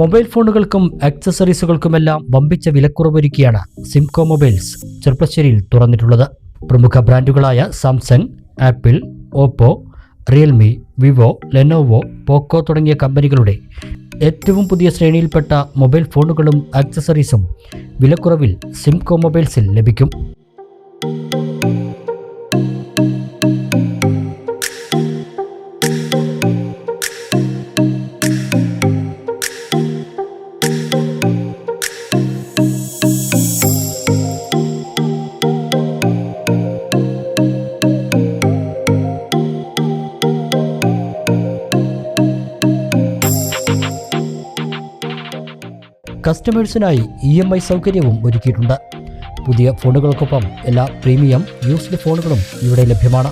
മൊബൈൽ ഫോണുകൾക്കും ആക്സസറീസുകൾക്കുമെല്ലാം വമ്പിച്ച വിലക്കുറവൊരുക്കിയാണ് സിംകോ മൊബൈൽസ് ചെറുപ്പശ്ശേരിയിൽ തുറന്നിട്ടുള്ളത്. പ്രമുഖ ബ്രാൻഡുകളായ Samsung Apple Oppo Realme Vivo Lenovo Poco തുടങ്ങിയ കമ്പനികളുടെ ഏറ്റവും പുതിയ ശ്രേണിയിൽപ്പെട്ട മൊബൈൽ ഫോണുകളും ആക്സസറീസും വിലക്കുറവിൽ സിംകോ മൊബൈൽസിൽ ലഭിക്കും. കസ്റ്റമേഴ്സിനായി ഇ എം ഐ സൗകര്യവും ഒരുക്കിയിട്ടുണ്ട്. പുതിയ ഫോണുകൾക്കൊപ്പം എല്ലാ പ്രീമിയം യൂസ്ഡ് ഫോണുകളും ഇവിടെ ലഭ്യമാണ്.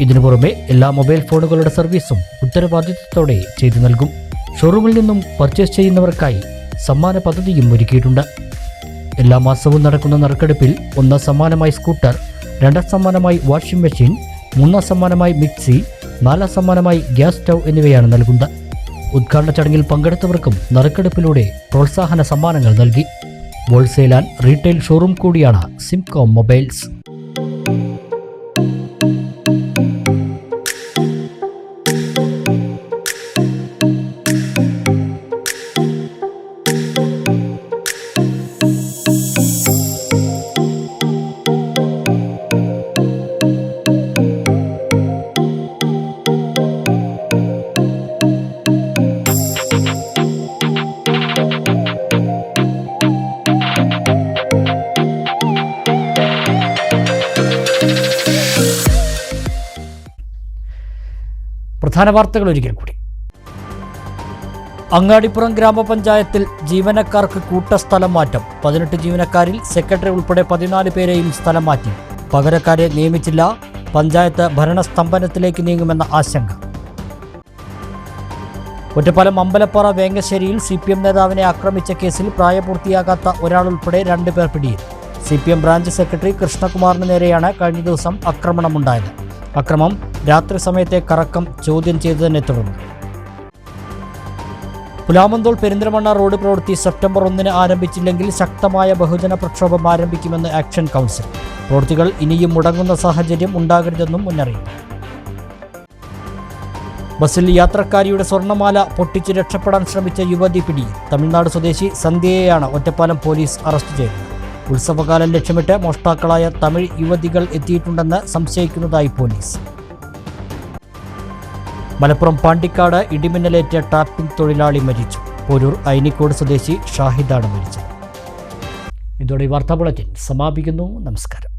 ഇതിനു പുറമെ എല്ലാ മൊബൈൽ ഫോണുകളുടെ സർവീസും ഉത്തരവാദിത്വത്തോടെ ചെയ്തു നൽകും. ഷോറൂമിൽ നിന്നും പർച്ചേസ് ചെയ്യുന്നവർക്കായി സമ്മാന പദ്ധതിയും ഒരുക്കിയിട്ടുണ്ട്. എല്ലാ മാസവും നടക്കുന്ന നറുക്കെടുപ്പിൽ ഒന്നാം സമ്മാനമായി സ്കൂട്ടർ രണ്ടാം സമ്മാനമായി വാഷിംഗ് മെഷീൻ മൂന്നാം സമ്മാനമായി മിക്സി നാലാം സമ്മാനമായി ഗ്യാസ് സ്റ്റൗ എന്നിവയാണ് നൽകുന്നത്. ഉദ്ഘാടന ചടങ്ങിൽ പങ്കെടുത്തവർക്കും നറുക്കെടുപ്പിലൂടെ പ്രോത്സാഹന സമ്മാനങ്ങൾ നൽകി. ഹോൾസെയിൽ ആൻഡ് റീറ്റെയിൽ ഷോറൂം കൂടിയാണ് സിംകോം മൊബൈൽസ്. പ്രധാന വാർത്തകൾ ഒരിക്കൽ കൂടി. അങ്ങാടിപ്പുറം ഗ്രാമപഞ്ചായത്തിൽ ജീവനക്കാർക്ക് കൂട്ട സ്ഥലം മാറ്റം. പതിനെട്ട് ജീവനക്കാരിൽ സെക്രട്ടറി ഉൾപ്പെടെ പതിനാല് പേരെയും സ്ഥലം മാറ്റി. പകരക്കാരെ നിയമിച്ചില്ല. പഞ്ചായത്ത് ഭരണസ്തംഭനത്തിലേക്ക് നീങ്ങുമെന്ന ആശങ്ക. ഒറ്റപ്പാലം അമ്പലപ്പാറ വേങ്ങശ്ശേരിയിൽ സി പി എം നേതാവിനെ ആക്രമിച്ച കേസിൽ പ്രായപൂർത്തിയാകാത്ത ഒരാളുൾപ്പെടെ രണ്ടുപേർ പിടിയിൽ C P M branch secretary കൃഷ്ണകുമാറിന് നേരെയാണ് കഴിഞ്ഞ ദിവസം ആക്രമണമുണ്ടായത്. അക്രമം രാത്രി സമയത്തെ കറക്കം ചോദ്യം ചെയ്തതിനെ തുടർന്ന്. പുലാമന്തോൾ പെരിന്തൽമണ്ണ റോഡ് പ്രവൃത്തി സെപ്റ്റംബർ ഒന്നിന് ആരംഭിച്ചില്ലെങ്കിൽ ശക്തമായ ബഹുജന പ്രക്ഷോഭം ആരംഭിക്കുമെന്ന് ആക്ഷൻ കൗൺസിൽ. പ്രവൃത്തികൾ ഇനിയും മുടങ്ങുന്ന സാഹചര്യം ഉണ്ടാകരുതെന്നും മുന്നറിയിപ്പ്. ബസിൽ യാത്രക്കാരിയുടെ സ്വർണമാല പൊട്ടിച്ച് രക്ഷപ്പെടാൻ ശ്രമിച്ച യുവതി പിടിയിൽ. തമിഴ്നാട് സ്വദേശി സന്ധ്യയെയാണ് ഒറ്റപ്പാലം പോലീസ് അറസ്റ്റ് ചെയ്തത്. ഉത്സവകാലം ലക്ഷ്യമിട്ട് മോഷ്ടാക്കളായ തമിഴ് യുവതികൾ എത്തിയിട്ടുണ്ടെന്ന് സംശയിക്കുന്നതായി പോലീസ്. മലപ്പുറം പാണ്ടിക്കാട് ഇടിമിന്നലേറ്റ ടാപ്പിംഗ് തൊഴിലാളി മരിച്ചു. പോരൂർ ഐനിക്കോട് സ്വദേശി ഷാഹിദാണ് മരിച്ചത്. ഇതോടെ വാർത്താ ബുള്ളറ്റിൻ സമാപിക്കുന്നു. നമസ്കാരം.